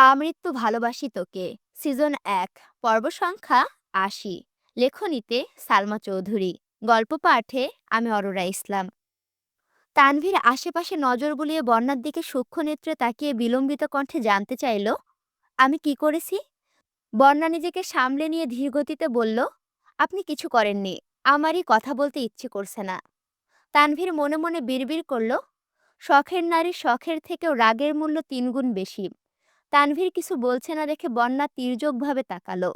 আমৃত্যু ভালোবাসি তোকে। সিজন এক, পর্ব সংখ্যা আশি। লেখনীতে সালমা চৌধুরী। গল্প পাঠে আমি অরোরা ইসলাম। তানভীর আশেপাশে নজর বুলিয়ে বন্যার দিকে সূক্ষ্ম নেত্রে তাকিয়ে বিলম্বিত কণ্ঠে জানতে চাইল, আমি কি করেছি? বন্যা নিজেকে সামলে নিয়ে ধীরগতিতে বলল, আপনি কিছু করেননি, আমারই কথা বলতে ইচ্ছে করছে না। তানভীর মনে মনে বিড়বিড় করল, শখের নারী শখের থেকেও রাগের মূল্য তিনগুণ বেশি। তানভীর কিছু বলছে না দেখে বন্যা তির্যকভাবে তাকালো।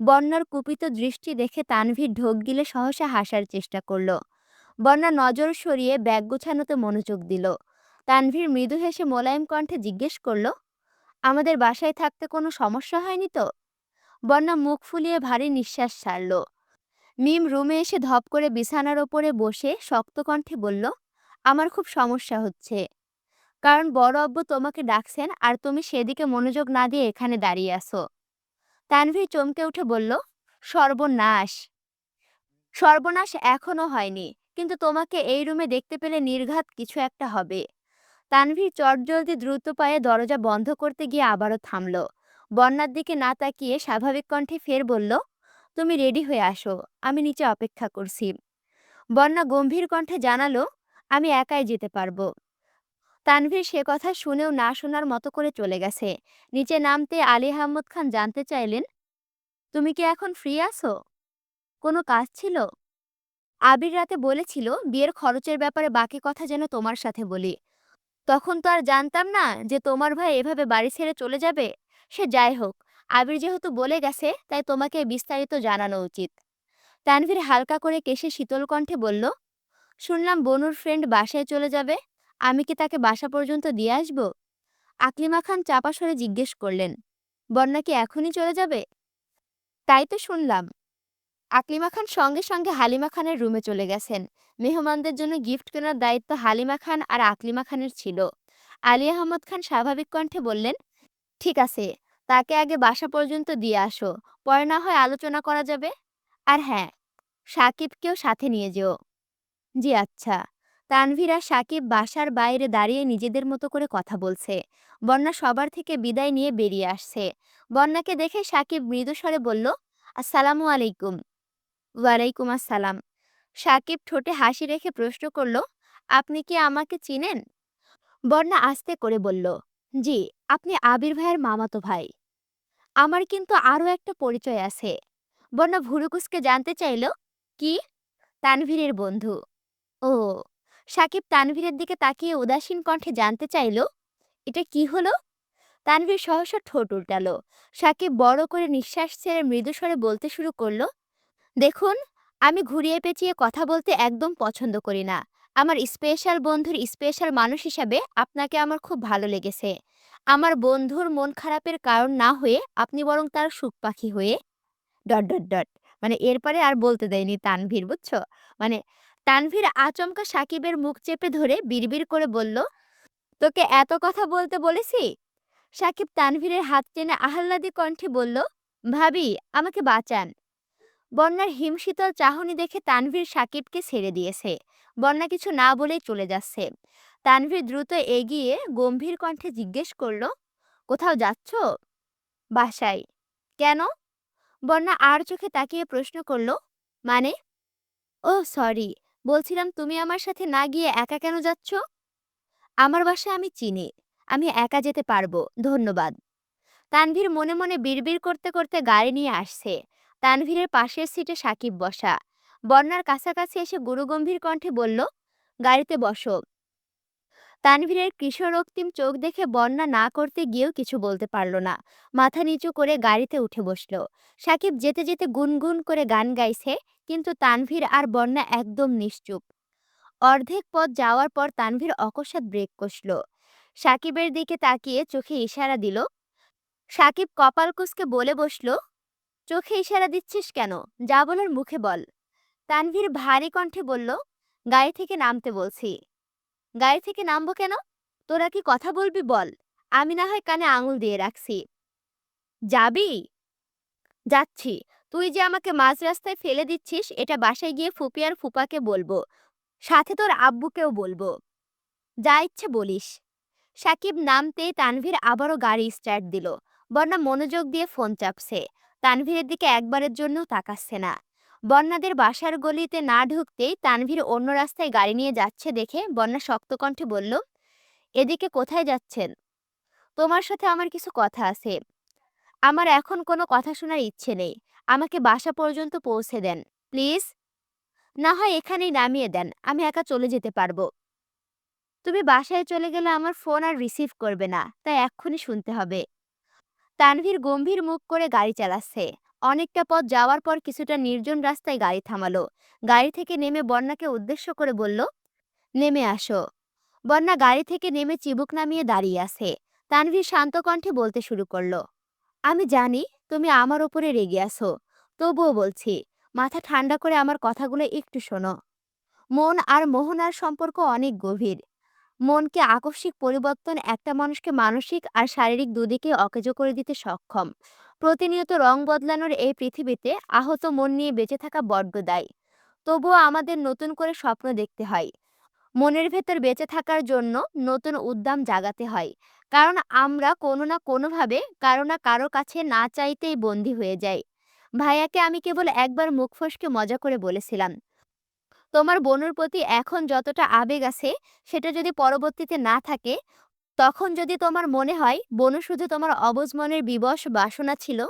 বন্যার কুপিত দৃষ্টি দেখে তানভীর ঢোক গিলে সহসা হাসার চেষ্টা করল। বন্যা নজর সরিয়ে ব্যাগ গোছানোতে মনোযোগ দিল। তানভীর মৃদু হেসে মোলায়েম কণ্ঠে জিজ্ঞেস করল, আমাদের বাসায় থাকতে কোনো সমস্যা হয়নি তো? বন্যা মুখ ফুলিয়ে ভারী নিঃশ্বাস ছাড়ল। মিম রুমে এসে ধপ করে বিছানার ওপরে বসে শক্ত কণ্ঠে বলল, আমার খুব সমস্যা হচ্ছে। কারণ বড় আব্বু তোমাকে ডাকছেন আর তুমি সেদিকে মনোযোগ না দিয়ে এখানে দাঁড়িয়ে আছো। তানভীর চমকে উঠে বলল, সর্বনাশ। সর্বনাশ এখনও হয়নি, কিন্তু তোমাকে এই রুমে দেখতে পেলে নির্ঘাত কিছু একটা হবে। তানভীর চটজলদি দ্রুত পায়ে দরজা বন্ধ করতে গিয়ে আবারও থামল। বন্যার দিকে না তাকিয়ে স্বাভাবিক কণ্ঠে ফের বলল, তুমি রেডি হয়ে আসো, আমি নিচে অপেক্ষা করছি। বন্যা গম্ভীর কণ্ঠে জানালো, আমি একাই যেতে পারব। তানভীর সে কথা শুনেও না শোনার মতো করে চলে গেছে। নিচে নামতে আলী আহমদ খান জানতে চাইলেন, তুমি কি এখন ফ্রি আছো? কোনো কাজ ছিল? আবির রাতে বলেছিল, বিয়ের খরচের ব্যাপারে বাকি কথা যেন তোমার সাথে বলি। তখন তো আর জানতাম না যে তোমার ভাই এভাবে বাড়ি ছেড়ে চলে যাবে। সে যাই হোক, আবির যেহেতু বলে গেছে, তাই তোমাকে বিস্তারিত জানানো উচিত। তানভীর হালকা করে কেশে শীতল কণ্ঠে বলল, শুনলাম বনুর ফ্রেন্ড বাসায় চলে যাবে। আমি কি তাকে বাসা পর্যন্ত দিয়ে আসব? আকলিমা খান চাপা সরে জিজ্ঞেস করলেন, বন্যা কি এখনই চলে যাবে? তাই তো শুনলাম। আকলিমা খান সঙ্গে সঙ্গে হালিমা খানের রুমে চলে গেছেন। মেহমানদের জন্য গিফট কেনার দায়িত্ব হালিমা খান আর আকলিমা খানের ছিল। আলী আহমদ খান স্বাভাবিক কণ্ঠে বললেন, ঠিক আছে, তাকে আগে বাসা পর্যন্ত দিয়ে আসো, পরে না হয় আলোচনা করা যাবে। আর হ্যাঁ সাকিবকেও সাথে নিয়ে যেও। জি আচ্ছা। তানভীর সাকিব বাসার বাইরে দাঁড়িয়ে নিজেদের মতো করে কথা বলছে। বন্যা সবার থেকে বিদায় নিয়ে বেরিয়ে আসছে। বন্যাকে দেখে সাকিব মৃদুস্বরে বলল, আসসালামু আলাইকুম। ওয়ালাইকুম আসসালাম। সাকিব ঠোঁটে হাসি রেখে প্রশ্ন করল, আপনি কি আমাকে চিনেন? বন্যা আস্তে করে বলল, জি, আপনি আবির ভাইয়ের মামাতো ভাই। আমার কিন্তু আরও একটা পরিচয় আছে। বন্যা ভুরুকুসকে জানতে চাইল, কি? তানভীরের বন্ধু। ও সাকিব তানভীরের দিকে তাকিয়ে উদাসীন কণ্ঠে জানতে চাইল, এটা কি হলো? তানভীর সহসা ঠোঁট উল্টালো। সাকিব বড় করে নিঃশ্বাস ছেড়ে মৃদুস্বরে বলতে শুরু করল, দেখুন, আমি ঘুরিয়ে পেঁচিয়ে কথা বলতে একদম পছন্দ করি না। আমার স্পেশাল বন্ধুর স্পেশাল মানুষ হিসাবে আপনাকে আমার খুব ভালো লেগেছে। আমার বন্ধুর মন খারাপের কারণ না হয়ে আপনি বরং তার সুখ পাখি হয়ে ডট ডট ডট মানে এরপরে আর বলতে দেয়নি তানভীর, বুঝছ? মানে তানভীর আচমকা সাকিবের মুখ চেপে ধরে বিড়বিড় করে বলল, তোকে এত কথা বলতে বলেছি? সাকিব তানভীরের হাত টেনে আহ্লাদি কণ্ঠে বলল, ভাবি, আমাকে বাঁচান। বন্যার হিমশীতল চাহনি দেখে তানভীর সাকিবকে ছেড়ে দিয়েছে। বন্যা কিছু না বলেই চলে যাচ্ছে। তানভীর দ্রুত এগিয়ে গম্ভীর কণ্ঠে জিজ্ঞেস করল, কোথাও যাচ্ছ? বাসায়। কেন? বন্যা আর চোখে তাকিয়ে প্রশ্ন করল মানে? ও সরি। বলছিলাম, তুমি আমার সাথে না গিয়ে একা কেন যাচ্ছ? আমার বাসা আমি চিনি। আমি একা যেতে পারব। ধন্যবাদ। তানভীর মনে মনে বিড়বিড় করতে করতে গাড়ি নিয়ে আসছে। তানভীরের পাশের সিটে সাকিব বসা। বন্যার কাছাকাছি এসে গুরুগম্ভীর কণ্ঠে বলল, গাড়িতে বসো। তানভীরের কিশোরক্তিম চোখ দেখে বন্যা না করতে গিয়েও কিছু বলতে পারল না। মাথা নিচু করে গাড়িতে উঠে বসল। সাকিব যেতে যেতে গুনগুন করে গান গাইছে, কিন্তু তানভীর আর বন্যা একদম নিশ্চুপ। অর্ধেক পথ যাওয়ার পর তানভীর অকস্মাৎ ব্রেক কষল। সাকিবের দিকে তাকিয়ে চোখে ইশারা দিল। সাকিব কপাল কুসকে বলে বসল, চোখে ইশারা দিচ্ছিস কেন? যা বলার মুখে বল। তানভীর ভারী কণ্ঠে বলল, গাড়ি থেকে নামতে বলছি। গাড়ি থেকে নামবো কেন? তোরা কি কথা বলবি বল। আমি না হয় কানে আঙুল দিয়ে রাখছি। যাবি? যাচ্ছি। তুই যে আমাকে মাঝ রাস্তায় ফেলে দিচ্ছিস, এটা বাসায় গিয়ে ফুপি আর ফুপাকে বলব। সাথে তোর আব্বুকেও বলব। যা ইচ্ছে বলিস। সাকিব নামতেই তানভীর আবারও গাড়ি স্টার্ট দিল। বন্যা মনোযোগ দিয়ে ফোন চাপছে। তানভীরের দিকে একবারের জন্যও তাকাচ্ছে না। বন্যাদের বাসার গলিতে না ঢুকতেই তানভীর অন্য রাস্তায় গাড়ি নিয়ে যাচ্ছে দেখে বন্যা শক্ত কণ্ঠে বলল, এদিকে কোথায় যাচ্ছেন? তোমার সাথে আমার কিছু কথা আছে। আমার এখন কোনো কথা শোনার ইচ্ছে নেই। আমাকে বাসা পর্যন্ত পৌঁছে দেন, প্লিজ। না হয় এখানেই নামিয়ে দেন, আমি একা চলে যেতে পারব। তুমি বাসায় চলে গেলে আমার ফোন আর রিসিভ করবে না, তাই এক্ষুনি শুনতে হবে। তানভীর গম্ভীর মুখ করে গাড়ি চালাচ্ছে। অনেকটা পথ যাওয়ার পর কিছুটা নির্জন রাস্তায় গাড়ি থামালো। গাড়ি থেকে নেমে বন্যাকে উদ্দেশ্য করে বলল, নেমে আসো। বন্যা গাড়ি থেকে নেমে চিবুক নামিয়ে দাঁড়িয়ে আছে। তানভীর শান্ত কণ্ঠে বলতে শুরু করল, আমি জানি তুমি আমার ওপরে রেগে আছো, তবুও বলছি, মাথা ঠান্ডা করে আমার কথাগুলো একটু শোনো। মন আর মোহনার সম্পর্ক অনেক গভীর। মনকে আকস্মিক পরিবর্তন একটা মানুষকে মানসিক আর শারীরিক দুদিকে অকেজো করে দিতে সক্ষম। প্রতিনিয়ত রং বদলানোর এই পৃথিবীতে আহত মন নিয়ে বেঁচে থাকা বড্ড দায়। তবুও আমাদের নতুন করে স্বপ্ন দেখতে হয়। মনের ভেতর বেঁচে থাকার জন্য নতুন উদ্যম জাগাতে হয়। কারণ আমরা কোনো না কোনোভাবে কারও না কারও কাছে না চাইতেই বন্দি হয়ে যাই। ভাইয়াকে আমি কেবল একবার মুখ ফসকে মজা করে বলেছিলাম, তোমার বোনের প্রতি এখন যতটা আবেগ আছে, সেটা যদি পরবর্তীতে না থাকে তখন যদি তোমার মনে হয়, বনু শুধু তোমার অবুঝ মনের বিবশ বাসনা ছিল,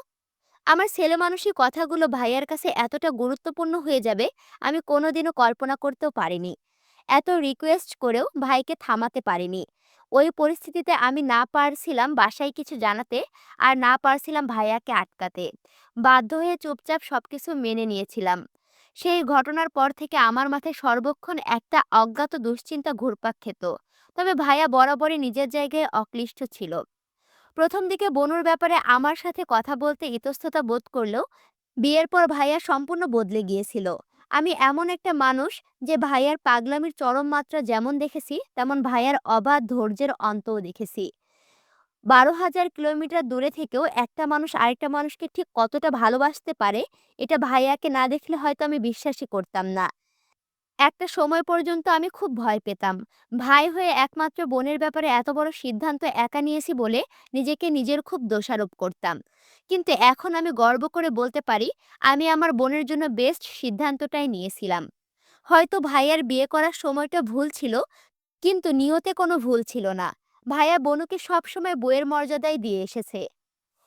আমার ছেলে মানুষই কথাগুলো ভাইয়ার কাছে এতটা গুরুত্বপূর্ণ হয়ে যাবে, আমি কোনোদিনও কল্পনা করতেও পারিনি। এত রিকোয়েস্ট করেও ভাইকে থামাতে পারিনি। ওই পরিস্থিতিতে আমি না পারছিলাম বাসায় কিছু জানাতে আর না পারছিলাম ভাইয়াকে আটকাতে। বাধ্য হয়ে চুপচাপ সবকিছু মেনে নিয়েছিলাম। সেই ঘটনার পর থেকে আমার মাথায় সর্বক্ষণ একটা অজ্ঞাত দুশ্চিন্তা ঘুরপাক খেত। তবে ভাইয়া বরাবরই নিজের জায়গায় অক্লিষ্ট ছিল। প্রথম দিকে বনুর ব্যাপারে আমার সাথে কথা বলতে ইতস্ততা বোধ করলেও বিয়ের পর ভাইয়া সম্পূর্ণ বদলে গিয়েছিল। আমি এমন একটা মানুষ যে ভাইয়ার পাগলামির চরম মাত্রা যেমন দেখেছি, তেমন ভাইয়ার অবাধ ধৈর্যের অন্তও দেখেছি। বারো হাজার কিলোমিটার দূরে থেকেও একটা মানুষ আরেকটা মানুষকে ঠিক কতটা ভালোবাসতে পারে, এটা ভাইয়াকে না দেখলে হয়তো আমি বিশ্বাসই করতাম না। একটা সময় পর্যন্ত আমি খুব ভয় পেতাম। ভাই হয়ে একমাত্র বোনের ব্যাপারে এত বড় সিদ্ধান্ত একা নিয়েছি বলে নিজেকে নিজের খুব দোষারোপ করতাম। কিন্তু এখন আমি গর্ব করে বলতে পারি, আমি আমার বোনের জন্য বেস্ট সিদ্ধান্তটাই নিয়েছিলাম। হয়তো ভাইয়ার বিয়ে করার সময়টা ভুল ছিল, কিন্তু নিয়তে কোনো ভুল ছিল না। ভাইয়া বনুকে সবসময় বইয়ের মর্যাদায় দিয়ে এসেছে।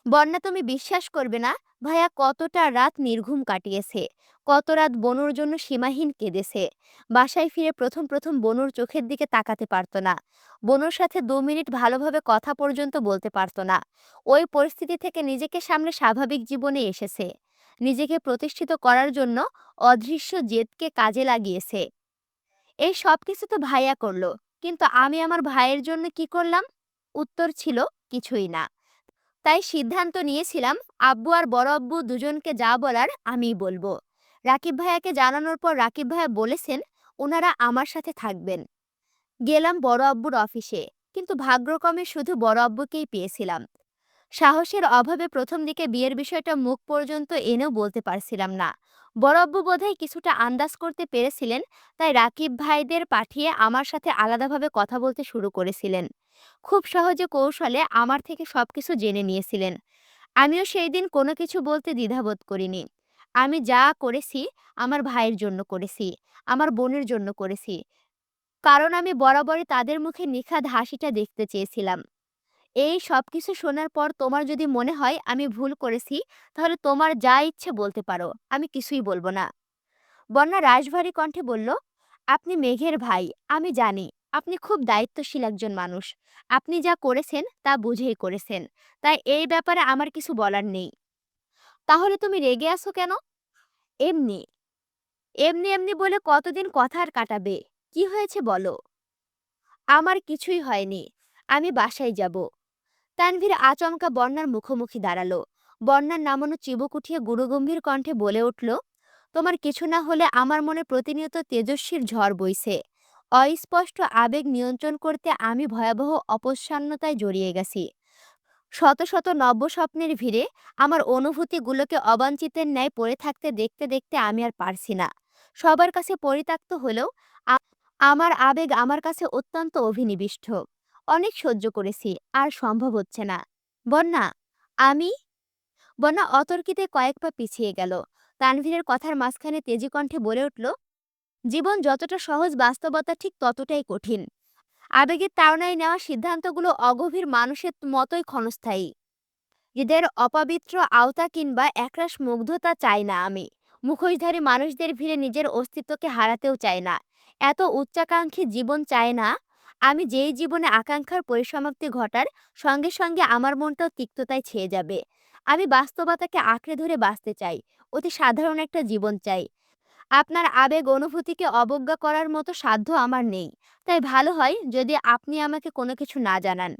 বন্যা তুমি বিশ্বাস করবে না, ভাইয়া কতটা রাত নির্ঘুম কাটিয়েছে, কত রাত বনুর জন্য সীমাহীন কেঁদেছে। বাসায় ফিরে প্রথম প্রথম বনুর চোখের দিকে তাকাতে পারত না, বনুর সাথে দু মিনিট ভালোভাবে কথা পর্যন্ত বলতে পারত না। ওই পরিস্থিতি থেকে নিজেকে সামনে স্বাভাবিক জীবনে এসেছে। নিজেকে প্রতিষ্ঠিত করার জন্য অদৃশ্য জেদকে কাজে লাগিয়েছে। এই সব কিছু তো ভাইয়া করল। কিন্তু আমি আমার ভাইয়ের জন্য কি করলাম? উত্তর ছিল কিছুই না। তাই সিদ্ধান্ত নিয়েছিলাম, আব্বু আর বড় আব্বু দুজনকে যা বলার আমি বলব। রাকিব ভাইয়াকে জানানোর পর রাকিব ভাইয়া বলেছেন, ওনারা আমার সাথে থাকবেন। গেলাম বড় আব্বুর অফিসে, কিন্তু ভাগ্যক্রমে শুধু বড় আব্বুকেই পেয়েছিলাম। সাহসের অভাবে প্রথম দিকে বিয়ের বিষয়টা মুখ পর্যন্ত এনেও বলতে পারছিলাম না। বড় আব্বু বোধহয় কিছুটা আন্দাজ করতে পেরেছিলেন, তাই রাকিব ভাইদের পাঠিয়ে আমার সাথে আলাদাভাবে কথা বলতে শুরু করেছিলেন। খুব সহজে কৌশলে আমার থেকে সবকিছু জেনে নিয়েছিলেন। আমিও সেই দিন কোনো কিছু বলতে দ্বিধাবোধ করিনি। আমি যা করেছি, আমার ভাইয়ের জন্য করেছি, আমার বোনের জন্য করেছি। কারণ আমি বরাবরই তাদের মুখে নিখাদ হাসিটা দেখতে চেয়েছিলাম। এই সব কিছু শোনার পর তোমার যদি মনে হয় আমি ভুল করেছি, তাহলে তোমার যা ইচ্ছে বলতে পারো, আমি কিছুই বলব না। বন্যা রাশভারী কণ্ঠে বলল, আপনি মেঘের ভাই, আমি জানি, আপনি খুব দায়িত্বশীল একজন মানুষ। আপনি যা করেছেন, তা বুঝেই করেছেন, তাই এই ব্যাপারে আমার কিছু বলার নেই। তাহলে তুমি রেগে আছো কেন? এমনি এমনি এমনি বলে কতদিন কথা আর কাটাবে, কি হয়েছে বলো? আমার কিছুই হয়নি, আমি বাসায় যাব। তানভীর আচমকা বন্যার মুখোমুখি দাঁড়াল। বন্যার নামানো চিবুক উঠিয়ে গুরুগম্ভীর কণ্ঠে বলে উঠল, তোমার কিছু না হলে আমার মনে প্রতিনিয়ত তেজস্বীর ঝড় বইছে। অস্পষ্ট আবেগ নিয়ন্ত্রণ করতে আমি ভয়াবহ অপসান্নতায় জড়িয়ে গেছি। শত শত নব্য স্বপ্নের ভিড়ে আমার অনুভূতিগুলোকে অবাঞ্ছিতের ন্যায় পড়ে থাকতে দেখতে দেখতে আমি আর পারছি না। সবার কাছে পরিত্যক্ত হলেও আমার আবেগ আমার কাছে অত্যন্ত অভিনিবিষ্ট। অনেক সহ্য করেছি, আর সম্ভব হচ্ছে না। বন্যা, আমি? বন্যা অতর্কিতে কয়েক পা পিছিয়ে গেল। তানভীরের কথার মাঝখানে তেজি কণ্ঠে বলে উঠল, জীবন যতটা সহজ, বাস্তবতা ঠিক ততটাই কঠিন। আবেগের তাড়নায় নেওয়া সিদ্ধান্তগুলো অগভীর মানুষের মতোই ক্ষণস্থায়ী। হৃদয়ের অপবিত্র আওতা কিংবা একরাশ মুগ্ধতা চাই না আমি। মুখোশধারী মানুষদের ভিড়ে নিজের অস্তিত্বকে হারাতেও চাই না। এত উচ্চাকাঙ্ক্ষী জীবন চায় না আমি যেই জীবনে আকাঙ্ক্ষার পরিসমাপ্তি ঘটার সঙ্গে সঙ্গে আমার মনটাও তিক্ততায় ছেয়ে যাবে। আমি বাস্তবতাকে আঁকড়ে ধরে বাঁচতে চাই, অতি সাধারণ একটা জীবন চাই। আপনার আবেগ অনুভূতিকে অবজ্ঞা করার মতো সাধ্য আমার নেই, তাই ভালো হয় যদি আপনি আমাকে কোনো কিছু না জানান।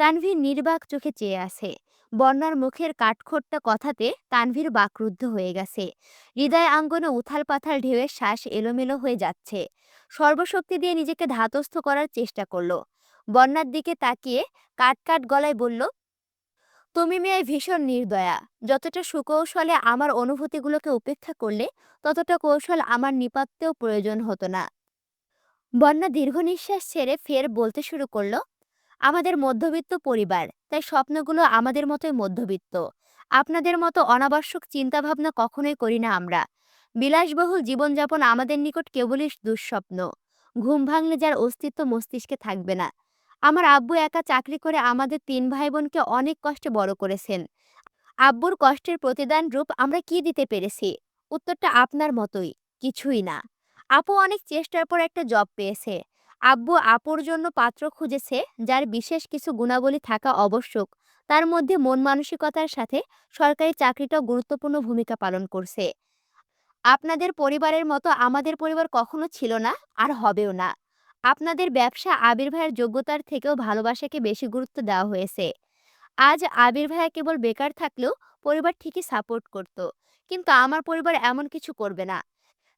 তানভীর নির্বাক চোখে চেয়ে আছে। বন্যার মুখের কাঠখোট্টা কথাতে তানভীর বাকরুদ্ধ হয়ে গেছে। হৃদয় আঙ্গনে উথাল পাথাল ঢেউয়ের শ্বাস এলোমেলো হয়ে যাচ্ছে। সর্বশক্তি দিয়ে নিজেকে ধাতস্থ করার চেষ্টা করল। বন্যার দিকে তাকিয়ে কাট কাট গলায় বলল, তুমি মেয়ে ভীষণ নির্দয়া। যতটা সুকৌশলে আমার অনুভূতিগুলোকে উপেক্ষা করলে, ততটা কৌশল আমার নিপাততেও প্রয়োজন হতো না। বন্যা দীর্ঘ নিঃশ্বাস ছেড়ে ফের বলতে শুরু করল আমাদের মধ্যবিত্ত পরিবার, তাই স্বপ্নগুলো আমাদের মতোই মধ্যবিত্ত। আপনাদের মতো অনাবশ্যক চিন্তাভাবনা কখনোই করি না আমরা। বিলাসবহুল জীবনযাপন আমাদের নিকট কেবলই দুঃস্বপ্ন। ঘুম ভাঙলে যার অস্তিত্ব মস্তিষ্কে থাকবে না। আমার আব্বু একা চাকরি করে আমাদের তিন ভাই বোনকে অনেক কষ্টে বড় করেছেন। আব্বুর কষ্টের প্রতিদান রূপ আমরা কি দিতে পেরেছি? উত্তরটা আপনার মতোই, কিছুই না। আপু অনেক চেষ্টার পর একটা জব পেয়েছে। আব্বু আপুর জন্য পাত্র খুঁজেছে, যার বিশেষ কিছু গুণাবলী থাকা আবশ্যক। তার মধ্যে মন মানসিকতার সাথে সরকারি চাকরিটাও গুরুত্বপূর্ণ ভূমিকা পালন করছে। আপনাদের পরিবারের মতো আমাদের পরিবার কখনো ছিল না, আর হবেও না। আপনাদের ব্যবসা আবির ভাইয়ের যোগ্যতার থেকেও ভালোবাসাকে বেশি গুরুত্ব দেওয়া হয়েছে। আজ আবির ভাইয়া কেবল বেকার থাকলেও পরিবার ঠিকই সাপোর্ট করত, কিন্তু আমার পরিবার এমন কিছু করবে না।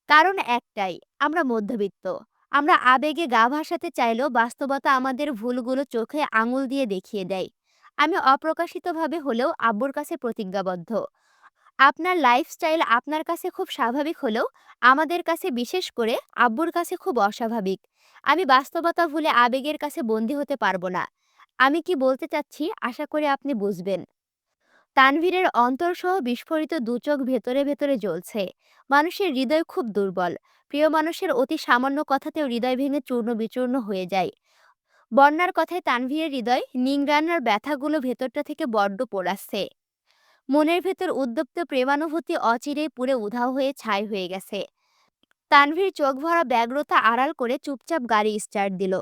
কারণ একটাই, আমরা মধ্যবিত্ত। আমরা আবেগে গা ভাসাতে চাইলেও বাস্তবতা আমাদের ভুলগুলো চোখে আঙুল দিয়ে দেখিয়ে দেয়। আমি অপ্রকাশিতভাবে হলেও আব্বুর কাছে প্রতিজ্ঞাবদ্ধ। আপনার লাইফস্টাইল আপনার কাছে খুব স্বাভাবিক হলেও আমাদের কাছে বিশেষ করে আব্বুর কাছে খুব অস্বাভাবিক। আমি বাস্তবতা ভুলে আবেগের কাছে বন্দী হতে পারব না। আমি কি বলতে চাচ্ছি আশা করি আপনি বুঝবেন। তানভীরের অন্তরসহ বিস্ফোরিত দুচোখ ভেতরে ভেতরে জ্বলছে। মানুষের হৃদয় খুব দুর্বল। প্রিয় মানুষের অতি সামান্য কথাতেও হৃদয় ভেঙে চূর্ণ বিচূর্ণ হয়ে যায়। বন্যার কথায় তানভীরের হৃদয় নিংরান্নার ব্যথাগুলো ভেতরটা থেকে বড্ড পোড়াচ্ছে। মনের ভেতর উদ্যপ্ত প্রেমানুভূতি অচিরেই পুরে উধাও হয়ে ছাই হয়ে গেছে। তানভীর চোখ ভরা ব্যগ্রতা আড়াল করে চুপচাপ গাড়ি স্টার্ট দিল।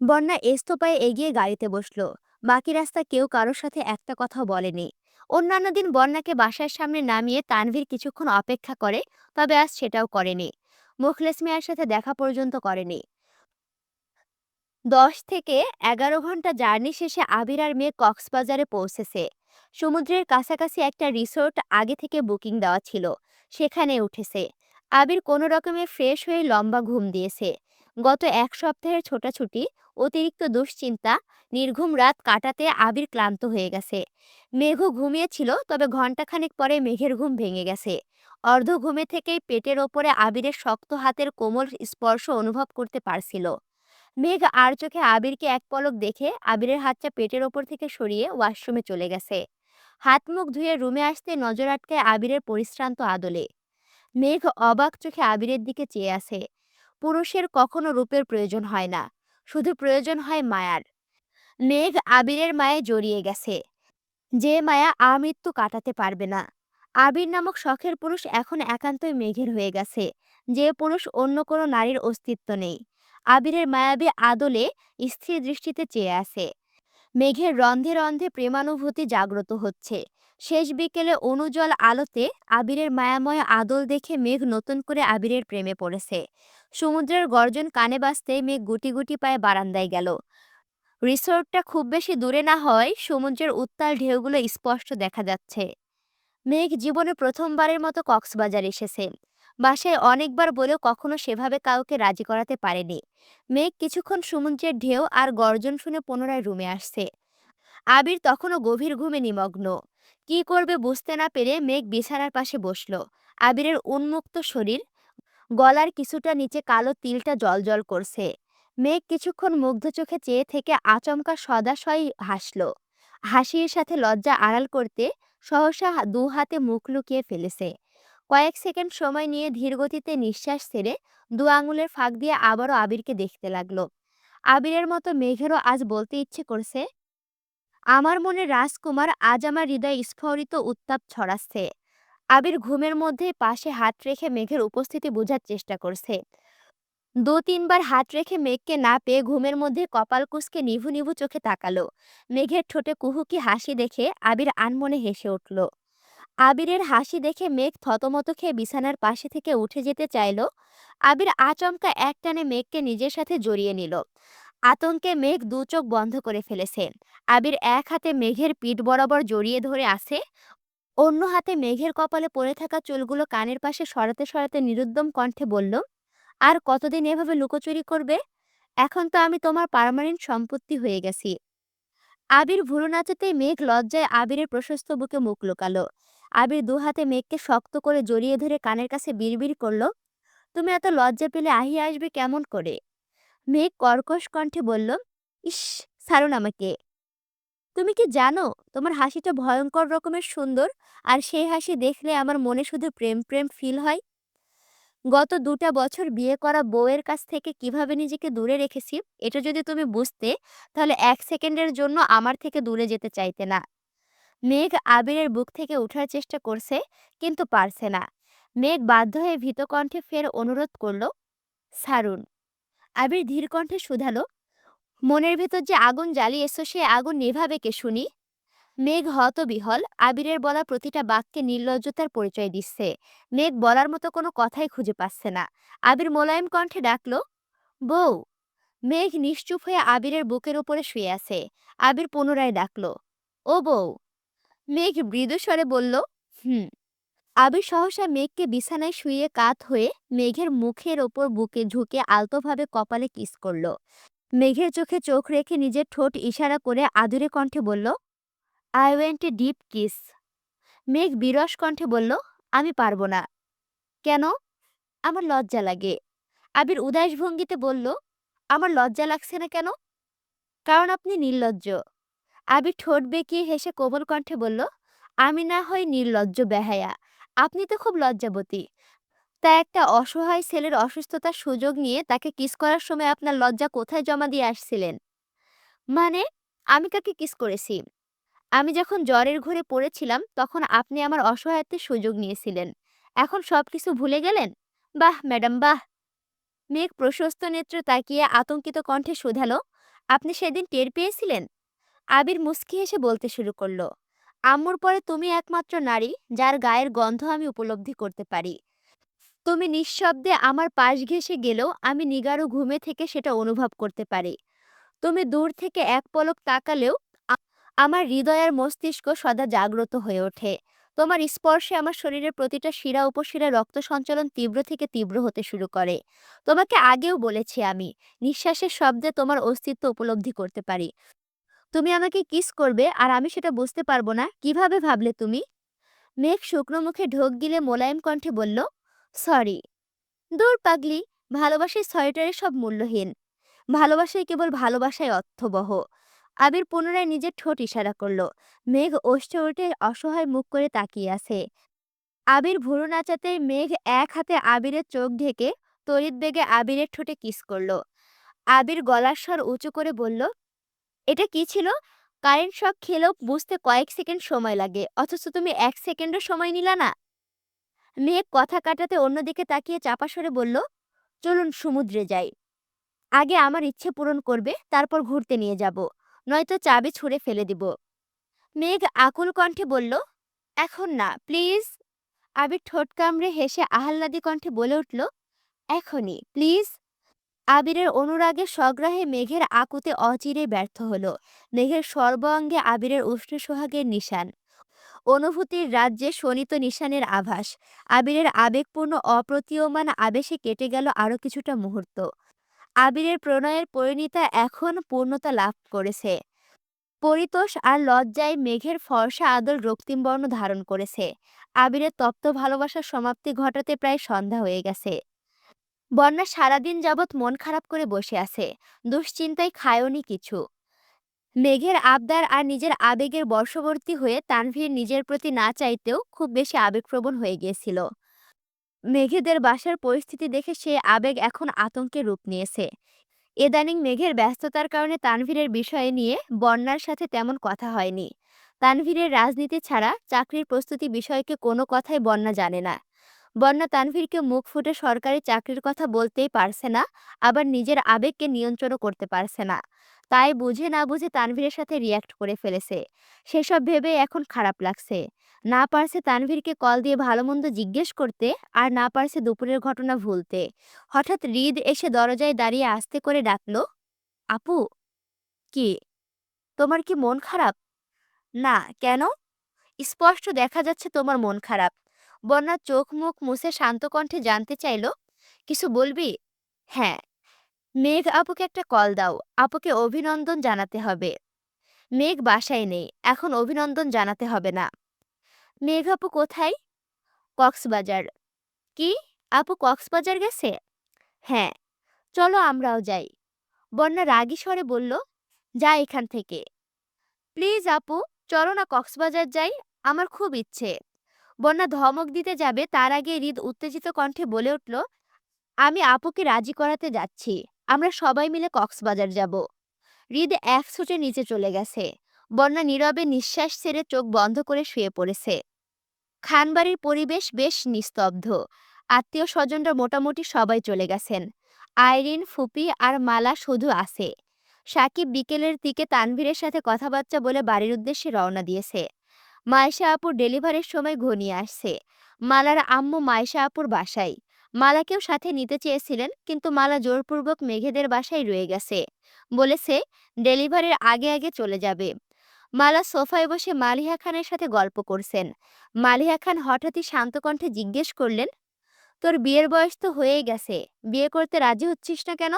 বন্যা এস্তোপায় এগিয়ে গাড়িতে বসল। বাকি রাস্তা কেউ কারোর সাথে একটা কথাও বলেনি। অন্যান্য দিন বন্যাকে বাসার সামনে নামিয়ে তানভীর কিছুক্ষণ অপেক্ষা করে, তবে আজ সেটাও করেনি। মুখলেস মিয়ার সাথে দেখা পর্যন্ত করেনি। দশ থেকে এগারো ঘণ্টা জার্নি শেষে আবির আর মেয়ে কক্সবাজারে পৌঁছেছে। সমুদ্রের কাছাকাছি একটা রিসোর্ট আগে থেকে বুকিং দেওয়া ছিল, সেখানে উঠেছে। আবির কোনো রকমে ফ্রেশ হয়ে লম্বা ঘুম দিয়েছে। গত এক সপ্তাহের ছোটাছুটি, অতিরিক্ত দুশ্চিন্তা, নির্ঘুম রাত কাটাতে আবির ক্লান্ত হয়ে গেছে। মেঘও ঘুমিয়েছিল, তবে ঘণ্টাখানেক পরে মেঘের ঘুম ভেঙে গেছে। অর্ধ ঘুমে থেকেই পেটের ওপরে আবিরের শক্ত হাতের কোমল স্পর্শ অনুভব করতে পারছিল। মেঘ আর চোখে আবিরকে এক পলক দেখে আবিরের হাতটা পেটের ওপর থেকে সরিয়ে ওয়াশরুমে চলে গেছে। হাত মুখ ধুয়ে রুমে আসতে নজর আটকায় আবিরের পরিশ্রান্ত আদলে। মেঘ অবাক চোখে আবিরের দিকে চেয়ে আছে। পুরুষের কখনো রূপের প্রয়োজন হয় না, শুধু প্রয়োজন হয় মায়ার। মেঘ আবিরের মায়ে জড়িয়ে গেছে। যে মায়া আমৃত্যু কাটাতে পারবে না। আবির নামক শখের পুরুষ এখন একান্তই মেঘের হয়ে গেছে, যে পুরুষ অন্য কোনো নারীর অস্তিত্ব নেই। আবিরের মায়াবী আদলে স্থির দৃষ্টিতে চেয়ে আছে। মেঘের রন্ধে রন্ধে প্রেমানুভূতি জাগ্রত হচ্ছে। শেষ বিকেলে অনুজল আলোতে আবিরের মায়াময় আদল দেখে মেঘ নতুন করে আবিরের প্রেমে পড়েছে। সমুদ্রের গর্জন কানে বাজতে মেঘ গুটি গুটি পায়ে বারান্দায় গেল। রিসোর্টটা খুব বেশি দূরে না হয় সমুদ্রের উত্তাল ঢেউগুলো স্পষ্ট দেখা যাচ্ছে। মেঘ জীবনে প্রথমবারের মতো কক্সবাজার এসেছে। বাসায় অনেকবার বলেও কখনো সেভাবে কাউকে রাজি করাতে পারেনি। মেঘ কিছুক্ষণ সমুদ্রের ঢেউ আর গর্জন শুনে পুনরায় রুমে আসছে। আবির তখনও গভীর ঘুমে নিমগ্ন। কি করবে বুঝতে না পেরে মেঘ বিছানার পাশে বসল। আবিরের উন্মুক্ত শরীর গলার কিছুটা নিচে কালো তিলটা জলজল করছে। মেঘ কিছুক্ষণ মুগ্ধ চোখে চেয়ে থেকে আচমকা সদাশয় হাসল। হাসির সাথে লজ্জা আড়াল করতে সহসা দু হাতে মুখ লুকিয়ে ফেলেছে। কয়েক সেকেন্ড সময় নিয়ে ধীরগতিতে নিঃশ্বাস ছেড়ে দু আঙুলের ফাঁক দিয়ে আবারও আবিরকে দেখতে লাগল। আবিরের মতো মেঘেরও আজ বলতে ইচ্ছে করছে, আমার মনে রাজকুমার আজ আমার হৃদয় স্ফরিত উত্তাপ ছড়াচ্ছে। আবির ঘুমের মধ্যে পাশে হাত রেখে মেঘের উপস্থিতি বোঝার চেষ্টা করছে। দু তিনবার হাত রেখে মেঘকে না পেয়ে ঘুমের মধ্যে কপাল কুঁচকে নিভু নিভু চোখে তাকালো। মেঘের ঠোঁটে কুহুকি হাসি দেখে আবির আনমনে হেসে উঠল। আবিরের হাসি দেখে মেঘ থতমত খেয়ে বিছানার পাশে থেকে উঠে যেতে চাইল। আবির আচমকা একটানে মেঘকে নিজের সাথে জড়িয়ে নিল। আতঙ্কে মেঘ দু চোখ বন্ধ করে ফেলেছে। আবির এক হাতে মেঘের পিঠ বরাবর জড়িয়ে ধরে আছে। অন্য হাতে মেঘের কপালে পড়ে থাকা চুলগুলো কানের পাশে সরাতে সরাতে নিরুদ্যম কণ্ঠে বলল, আর কতদিন এভাবে লুকোচুরি করবে? এখন তো আমি তোমার পার্মানেন্ট সম্পত্তি হয়ে গেছি। আবির ভুরু নাচাতেই মেঘ লজ্জায় আবিরের প্রশস্ত বুকে মুখ লুকালো। আবির দু হাতে মেঘকে শক্ত করে জড়িয়ে ধরে কানের কাছে বিড়বিড় করল, তুমি এত লজ্জা পেলে আহিয়ে আসবে কেমন করে? মেঘ কর্কশ কণ্ঠে বলল, ইস, ছাড়ুন আমাকে। তুমি কি জানো তোমার হাসিটা ভয়ঙ্কর রকমের সুন্দর? আর সেই হাসি দেখলে আমার মনে শুধু প্রেম প্রেম ফিল হয়? গত দুটা বছর বিয়ে করা বউয়ের কাছ থেকে কীভাবে নিজেকে দূরে রেখেছি, এটা যদি তুমি বুঝতে, তাহলে এক সেকেন্ডের জন্য আমার থেকে দূরে যেতে চাইতে না। মেঘ আবিরের বুক থেকে ওঠার চেষ্টা করছে, কিন্তু পারছে না। মেঘ বাধ্য হয়ে ভীত কণ্ঠে ফের অনুরোধ করল, সারুন। আবির ধীর কণ্ঠে শুধালো মনের ভেতর যে আগুন জ্বালিয়েছো সে আগুন নেভাবে কে শুনি? মেঘ হতবিহল আবিরের বলা প্রতিটা বাক্যে নির্লজ্জতার পরিচয় দিচ্ছে। মেঘ বলার মতো কোনো কথাই খুঁজে পাচ্ছে না। আবির মোলায়েম কণ্ঠে ডাকলো, বউ। মেঘ নিশ্চুপ হয়ে আবিরের বুকের উপরে শুয়ে আছে। আবির পুনরায় ডাকলো, ও বউ। মেঘ মৃদু স্বরে বলল, হুম। আবির সহসা মেঘকে বিছানায় শুয়ে কাত হয়ে মেঘের মুখের ওপর বুকে ঝুঁকে আলতোভাবে কপালে কিস করল। মেঘের চোখে চোখ রেখে নিজের ঠোঁট ইশারা করে আদুরে কণ্ঠে বলল I went a deep kiss Megh বিরস কণ্ঠে বলল, আমি পারব না। কেন? আমার লজ্জা লাগে। আবির উদাস ভঙ্গিতে বলল, আমার লজ্জা লাগছে না কেন? কারণ আপনি নির্লজ্জ। আবির ঠোঁট বেঁকিয়ে হেসে কোমল কণ্ঠে বলল, আমি না হয় নির্লজ্জ বেহায়া। আপনি তো খুব লজ্জাবতী। তা একটা অসহায় ছেলের অসুস্থতার সুযোগ নিয়ে তাকে কিস করার সময় আপনার লজ্জা কোথায় জমা দিয়ে আসছিলেন? মানে আমি কাকে কিস করেছি? আমি যখন জ্বরের ঘরে পড়েছিলাম, তখন আপনি আমার অসহায়ত্বের সুযোগ নিয়েছিলেন। এখন সবকিছু ভুলে গেলেন? বাহ, ম্যাডাম, বাহ! মেঘ প্রশস্ত নেত্র তাকিয়ে আতঙ্কিত কণ্ঠে শুধালো, আপনি সেদিন টের পেয়েছিলেন? আবির মুস্কি হেসে বলতে শুরু করল, আম্মুর পরে তুমি একমাত্র নারী, যার গায়ের গন্ধ আমি উপলব্ধি করতে পারি। তুমি নিঃশব্দে আমার পাশ ঘেঁষে গেলেও আমি নিগারো ঘুমে থেকে সেটা অনুভব করতে পারি। তুমি দূর থেকে এক পলক তাকালেও আমার হৃদয় আর মস্তিষ্ক সদা জাগ্রত হয়ে ওঠে। তোমার স্পর্শে আমার শরীরের প্রতিটা শিরা উপশিরা রক্ত সঞ্চালন তীব্র থেকে তীব্র হতে শুরু করে। তোমাকে আগেও বলেছি আমি, নিঃশ্বাসের শব্দে তোমার অস্তিত্ব উপলব্ধি করতে পারি। তুমি আমাকে কিস করবে আর আমি সেটা বুঝতে পারব না, কীভাবে ভাবলে তুমি? মেঘ শুকনো মুখে ঢোক গিলে মোলায়েম কণ্ঠে বলল সরি। দূর পাগলি ভালোবাসায় সরিটারে সব মূল্যহীন। ভালোবাসায় কেবল ভালোবাসায় অর্থবহ। আবির পুনরায় নিজের ঠোঁট ইশারা করল। মেঘ ওষ্ঠে উঠে অসহায় মুখ করে তাকিয়ে আছে। আবির ভুরু নাচাতে মেঘ এক হাতে আবিরের চোখ ঢেকে তড়িৎ বেগে আবিরের ঠোঁটে কিস করল। আবির গলার স্বর উঁচু করে বলল, এটা কি ছিল? কারেন্ট শক খেলেও বুঝতে কয়েক সেকেন্ড সময় লাগে, অথচ তুমি এক সেকেন্ডও সময় নিলা না? মেঘ কথা কাটাতে অন্যদিকে তাকিয়ে চাপা সরে বলল, চলুন সমুদ্রে যাই। আগে আমার ইচ্ছে পূরণ করবে, তারপর ঘুরতে নিয়ে যাব। নয়তো চাবি ছুঁড়ে ফেলে দিব। মেঘ আকুল কণ্ঠে বলল, এখন না, প্লিজ। আবির ঠোঁট কামড়ে হেসে আহ্লাদি কণ্ঠে বলে উঠল, এখনই, প্লিজ। আবিরের অনুরাগে সগ্রাহে মেঘের আকুতে অচিরে ব্যর্থ হলো। মেঘের সর্বাঙ্গে আবিরের উষ্ণ সোহাগের নিশান। অনুভূতির রাজ্যে শোনিত নিশানের আভাস। আবিরের আবেগপূর্ণ, অপ্রতীয়মান আবেশে কেটে গেল আরও কিছুটা মুহূর্ত। আবিরের প্রণয়ের পরিণীতা এখন পূর্ণতা লাভ করেছে। পরিতোষ আর লজ্জায় মেঘের ফর্সা আদল রক্তিম বর্ণ ধারণ করেছে। আবিরের তপ্ত ভালোবাসার সমাপ্তি ঘটাতে প্রায় সন্ধ্যা হয়ে গেছে। বন্যা সারাদিন যাবৎ মন খারাপ করে বসে আছে। দুশ্চিন্তায় খায়ওনি কিছু। মেঘের আবদার আর নিজের আবেগের বর্ষবর্তী হয়ে তানভীর নিজের প্রতি না চাইতেও খুব বেশি আবেগপ্রবণ হয়ে গিয়েছিল। মেঘেদের বাসার পরিস্থিতি দেখে সে আবেগ এখন আতঙ্কে রূপ নিয়েছে। ইদানিং মেঘের ব্যস্ততার কারণে তানভীরের বিষয়ে নিয়ে বন্যার সাথে তেমন কথা হয়নি। তানভীরের রাজনীতি ছাড়া চাকরির প্রস্তুতি বিষয়কে কোনো কথাই বন্যা জানে না। বন্যা তানভীরকে মুখ ফুটে সরকারি চাকরির কথা বলতেই পারছে না, আবার নিজের আবেগকে নিয়ন্ত্রণও করতে পারছে না। তাই বুঝে না বুঝে তানভীরের সাথে রিয়াক্ট করে ফেলেছে। সেসব ভেবে এখন খারাপ লাগছে। না পারছে তানভীরকে কল দিয়ে ভালো মন্দ জিজ্ঞেস করতে আর না পারছে দুপুরের ঘটনা ভুলতে। হঠাৎ হৃদ এসে দরজায় দাঁড়িয়ে আস্তে করে ডাকলো, আপু, কি? তোমার কি মন খারাপ? না, কেন? স্পষ্ট দেখা যাচ্ছে তোমার মন খারাপ। বন্যা চোখ মুখ মুছে শান্ত কণ্ঠে জানতে চাইল, কিছু বলবি? হ্যাঁ। মেঘ আপুকে একটা কল দাও, আপুকে অভিনন্দন জানাতে হবে। মেঘ বাসায় নেই, এখন অভিনন্দন জানাতে হবে না। মেঘ আপু কোথায়? কক্সবাজার। কি? আপু কক্সবাজার গেছে? হ্যাঁ। চলো আমরাও যাই। বন্যা রাগী স্বরে বলল, যা এখান থেকে। প্লিজ আপু, চলো না কক্সবাজার যাই, আমার খুব ইচ্ছে। বন্যা ধমক দিতে যাবে, তার আগে হৃদ উত্তেজিত কণ্ঠে বলে উঠল, আমি আপুকে রাজি করাতে যাচ্ছি। আমরা সবাই মিলে কক্সবাজার যাব। হৃদ এক ছুটে নিচে চলে গেছে। বন্যা নীরবে নিঃশ্বাস ছেড়ে চোখ বন্ধ করে শুয়ে পড়েছে। খানবাড়ির পরিবেশ বেশ নিস্তব্ধ। আত্মীয় স্বজনরা মোটামুটি সবাই চলে গেছেন। আইরিন, ফুপি আর মালা শুধু আছে। সাকিব বিকেলের দিকে তানভীরের সাথে কথাবার্তা বলে বাড়ির উদ্দেশ্যে রওনা দিয়েছে। মায়েশা আপুর ডেলিভারির সময় ঘনিয়ে আসছে। মালার আম্মু মায়েশা আপুর বাসায়। মালাকেও সাথে নিতে চেয়েছিলেন, কিন্তু মালা জোরপূর্বক মেঘেদের বাসায় রয়ে গেছে। বলেছে, ডেলিভারির আগে আগে চলে যাবে। মালা সোফায় বসে মালিহা খানের সাথে গল্প করছেন। মালিহা খান হঠাৎই শান্ত কণ্ঠে জিজ্ঞেস করলেন, তোর বিয়ের বয়স তো হয়েই গেছে, বিয়ে করতে রাজি হচ্ছিস না কেন?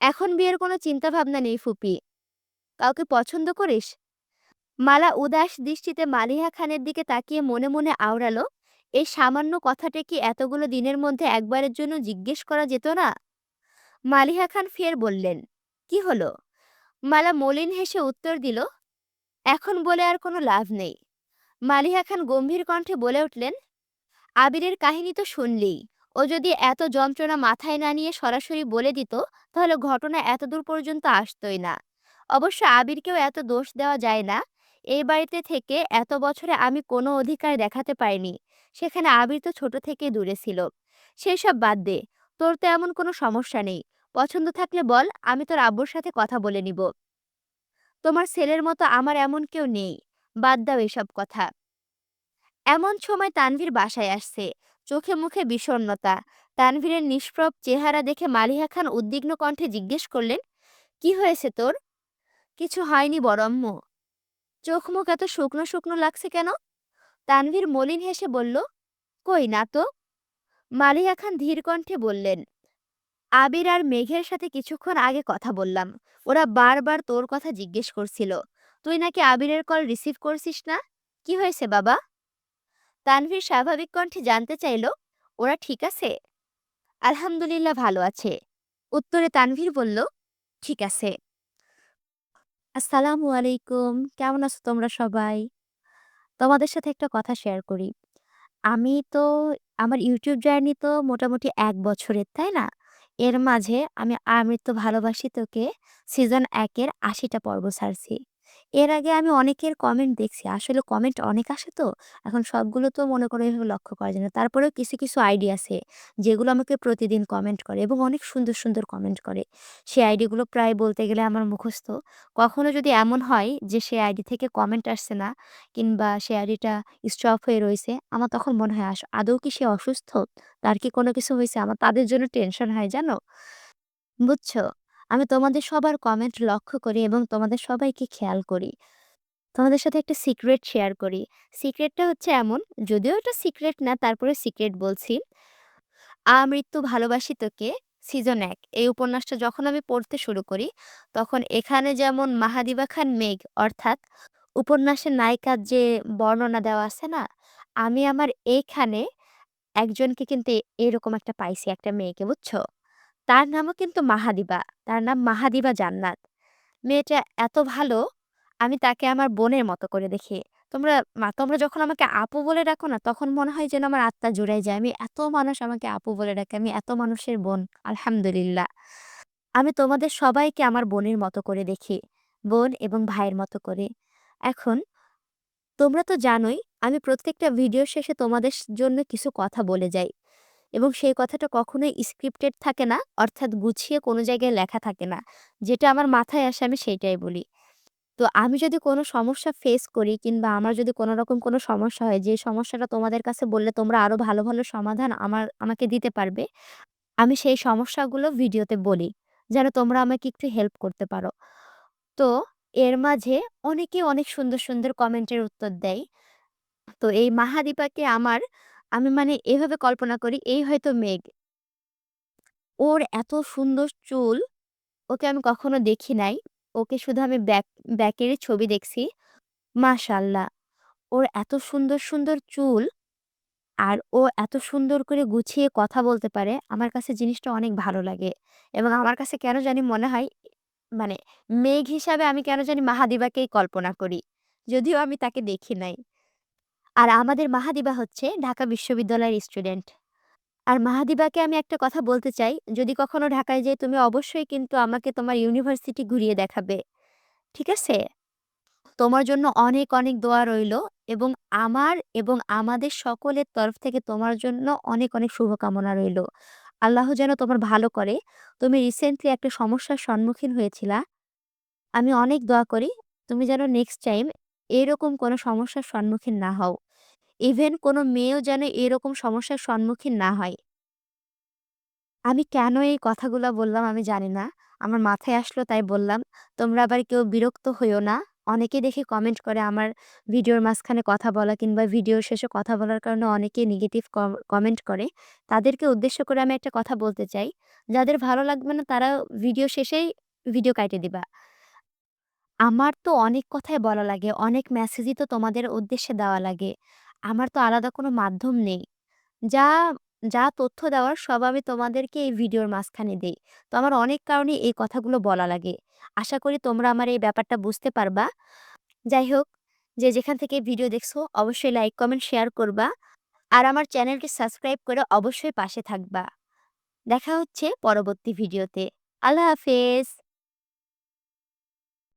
এখন বিয়ের কোনো চিন্তা ভাবনা নেই ফুপি। কাউকে পছন্দ করিস? মালা উদাস দৃষ্টিতে মালিহা খানের দিকে তাকিয়ে মনে মনে আওড়ালো এই সামান্য কথাটা কি এতগুলো দিনের মধ্যে একবারের জন্য জিজ্ঞেস করা যেত না? মালিহা খান ফের বললেন, কি হলো? মালা মলিন হেসে উত্তর দিল, এখন বলে আর কোনো লাভ নেই। মালিহা খান গম্ভীর কণ্ঠে বলে উঠলেন, আবিরের কাহিনী তো শুনলেই ও যদি এত যন্ত্রণা মাথায় না নিয়ে সরাসরি বলে দিত, তাহলে ঘটনা এতদূর পর্যন্ত আসতই না। অবশ্য আবিরকেও এত দোষ দেওয়া যায় না। এই বাড়িতে থেকে এত বছরে আমি কোনো অধিকার দেখাতে পারিনি। সেখানে আবির তো ছোট থেকে দূরে ছিল। সেই সব বাদ দে, তোর তো এমন কোনো সমস্যা নেই। পছন্দ থাকলে বল, আমি তোর আব্বুর সাথে কথা বলে নিব। তোমার ছেলের মতো আমার এমন কেউ নেই। বাদ দাও এসব কথা। এমন সময় তানভীর বাসায় আসছে। চোখে মুখে বিষণ্ণতা। তানভীরের নিষ্প্রভ চেহারা দেখে মালিহা খান উদ্বিগ্ন কণ্ঠে জিজ্ঞেস করলেন, কি হয়েছে তোর? কিছু হয়নি বরম্য চোখ মুখ এত শুকনো শুকনো লাগছে কেন? তানভীর মলিন হেসে বলল, কই না তো? মালিহা খান ধীর কণ্ঠে বললেন, আবির আর মেঘের সাথে কিছুক্ষণ আগে কথা বললাম। ওরা বারবার তোর কথা জিজ্ঞেস করছিল। তুই নাকি আবিরের কল রিসিভ করছিস না? কি হয়েছে বাবা? তানভীর স্বাভাবিক কণ্ঠে জানতে চাইল, ওরা ঠিক আছে? আলহামদুলিল্লাহ ভালো আছে। উত্তরে তানভীর বলল, ঠিক আছে। আসসালামু আলাইকুম, কেমন আছো তোমরা সবাই? তোমাদের সাথে একটা কথা শেয়ার করি। আমি তো, আমার ইউটিউব জার্নি তো মোটামুটি এক বছরের, তাই না? এর মাঝে আমি আমৃত্যু ভালোবাসি তোকে সিজন একের আশিটা পর্ব ছাড়ছি। এর আগে আমি অনেকের কমেন্ট দেখছি। আসলে কমেন্ট অনেক আসে তো? এখন সবগুলো তো মনে করো এভাবে লক্ষ্য করা যায় না। তারপরেও কিছু কিছু আইডি আছে যেগুলো আমাকে প্রতিদিন কমেন্ট করে এবং অনেক সুন্দর সুন্দর কমেন্ট করে। সেই আইডিগুলো প্রায় বলতে গেলে আমার মুখস্থ। কখনো যদি এমন হয় যে সে আইডি থেকে কমেন্ট আসছে না কিংবা সে আইডিটা স্টপ হয়ে রয়েছে, আমার তখন মনে হয়, আস, আদৌ কি সে অসুস্থ? তার কি কোনো কিছু হয়েছে? আমার, তাদের জন্য টেনশন হয়, জানো? বুঝছ? আমি তোমাদের সবার কমেন্ট লক্ষ্য করি এবং তোমাদের সবাইকে খেয়াল করি। তোমাদের সাথে একটা সিক্রেট শেয়ার করি। সিক্রেটটা হচ্ছে এমন যদিও এটা সিক্রেট না তারপরে সিক্রেট বলছি। আমৃত্যু ভালোবাসি তোকে সিজন এক। এই উপন্যাসটা যখন আমি পড়তে শুরু করি তখন এখানে যেমন মাহাদিবা খান মেঘ অর্থাৎ উপন্যাসের নায়িকার যে বর্ণনা দেওয়া আছে না আমি আমার এইখানে একজনকে কিন্তু এরকম একটা পাইছি একটা মেয়েকে, বুঝছ? তার নামও কিন্তু মাহাদিবা। তার নাম মাহাদিবা জান্নাত। মেয়েটা এত ভালো, আমি তাকে আমার বোনের মতো করে দেখি। তোমরা মা তোমরা যখন আমাকে আপু বলে ডাকো না, তখন মনে হয় যেন আমার আত্মা জুড়ায় যায়। আমি এত মানুষ আমাকে আপু বলে ডাকে। আমি এত মানুষের বোন, আলহামদুলিল্লাহ। আমি তোমাদের সবাইকে আমার বোনের মতো করে দেখি। বোন এবং ভাইয়ের মতো করে। এখন তোমরা তো জানোই আমি প্রত্যেকটা ভিডিও শেষে তোমাদের জন্য কিছু কথা বলে যাই। এবং সেই কথাটা কখনোই স্ক্রিপ্টেড থাকে না, অর্থাৎ গুছিয়ে কোনো জায়গায় লেখা থাকে না। যেটা আমার মাথায় আসে আমি সেইটাই বলি। তো আমি যদি কোনো সমস্যা ফেস করি কিংবা আমার যদি কোনো রকম কোনো সমস্যা হয়, যে সমস্যাটা তোমাদের কাছে বললে তোমরা আরও ভালো, ভালো সমাধান আমার আমাকে দিতে পারবে। আমি সেই সমস্যাগুলো ভিডিওতে বলি। যেন তোমরা আমাকে একটু হেল্প করতে পারো। তো এর মাঝে অনেকে অনেক সুন্দর, সুন্দর কমেন্টের উত্তর দেয়। তো এই মাহাদীপাকে আমার আমি মানে এভাবে কল্পনা করি, এই হয়তো মেঘ। ওর এত সুন্দর চুল, ওকে আমি কখনো দেখি নাই। ওকে শুধু আমি ব্যাক ব্যাকেরই ছবি দেখছি। মাশাআল্লাহ! ওর এত সুন্দর, সুন্দর চুল আর ও এত সুন্দর করে গুছিয়ে কথা বলতে পারে, আমার কাছে জিনিসটা অনেক ভালো লাগে। এবং আমার কাছে কেন জানি মনে হয় মানে মেঘ হিসাবে আমি কেন জানি মাহাদীবাকেই কল্পনা করি। যদিও আমি তাকে দেখি নাই। আর আমাদের মাহাদিবা হচ্ছে ঢাকা বিশ্ববিদ্যালয়ের স্টুডেন্ট। আর মাহাদিবাকে আমি একটা কথা বলতে চাই, যদি কখনো ঢাকায় যাই তুমি অবশ্যই কিন্তু আমাকে তোমার ইউনিভার্সিটি ঘুরিয়ে দেখাবে। ঠিক আছে? তোমার জন্য অনেক, অনেক দোয়া রইল এবং আমার এবং আমাদের সকলের তরফ থেকে তোমার জন্য অনেক, অনেক শুভকামনা রইল। আল্লাহ যেন তোমার ভালো করে। তুমি রিসেন্টলি একটা সমস্যার সম্মুখীন হয়েছিলা। আমি অনেক দোয়া করি, তুমি যেন নেক্সট টাইম এরকম কোনো সমস্যার সম্মুখীন না হও। ইভেন কোনো মেয়েও যেন এরকম সমস্যার সম্মুখীন না হয়। আমি কেন এই কথাগুলা বললাম আমি জানি না। আমার মাথায় আসলো তাই বললাম। তোমরা আবার কেউ বিরক্ত হইও না। অনেকে দেখি কমেন্ট করে আমার ভিডিওর মাঝখানে কথা বলা কিংবা ভিডিওর শেষে কথা বলার কারণে অনেকে নেগেটিভ কম কমেন্ট করে। তাদেরকে উদ্দেশ্য করে আমি একটা কথা বলতে চাই। যাদের ভালো লাগবে না তারা ভিডিও শেষেই ভিডিও কাইটে দিবা। আমার তো অনেক কথাই বলা লাগে, অনেক মেসেজই তো তোমাদের উদ্দেশ্যে দেওয়া লাগে। আমার তো আলাদা কোনো মাধ্যম নেই। যা, যা তথ্য দেওয়ার সব আমি তোমাদেরকে এই ভিডিওর মাঝখানে দেই। তো আমার অনেক কারণেই এই কথাগুলো বলা লাগে। আশা করি তোমরা আমার এই ব্যাপারটা বুঝতে পারবা। যাই হোক, যে যেখান থেকে ভিডিও দেখছ অবশ্যই লাইক, কমেন্ট, শেয়ার করবা। আর আমার চ্যানেলটি সাবস্ক্রাইব করে অবশ্যই পাশে থাকবা। দেখা হচ্ছে পরবর্তী ভিডিওতে। আল্লাহ হাফেজ।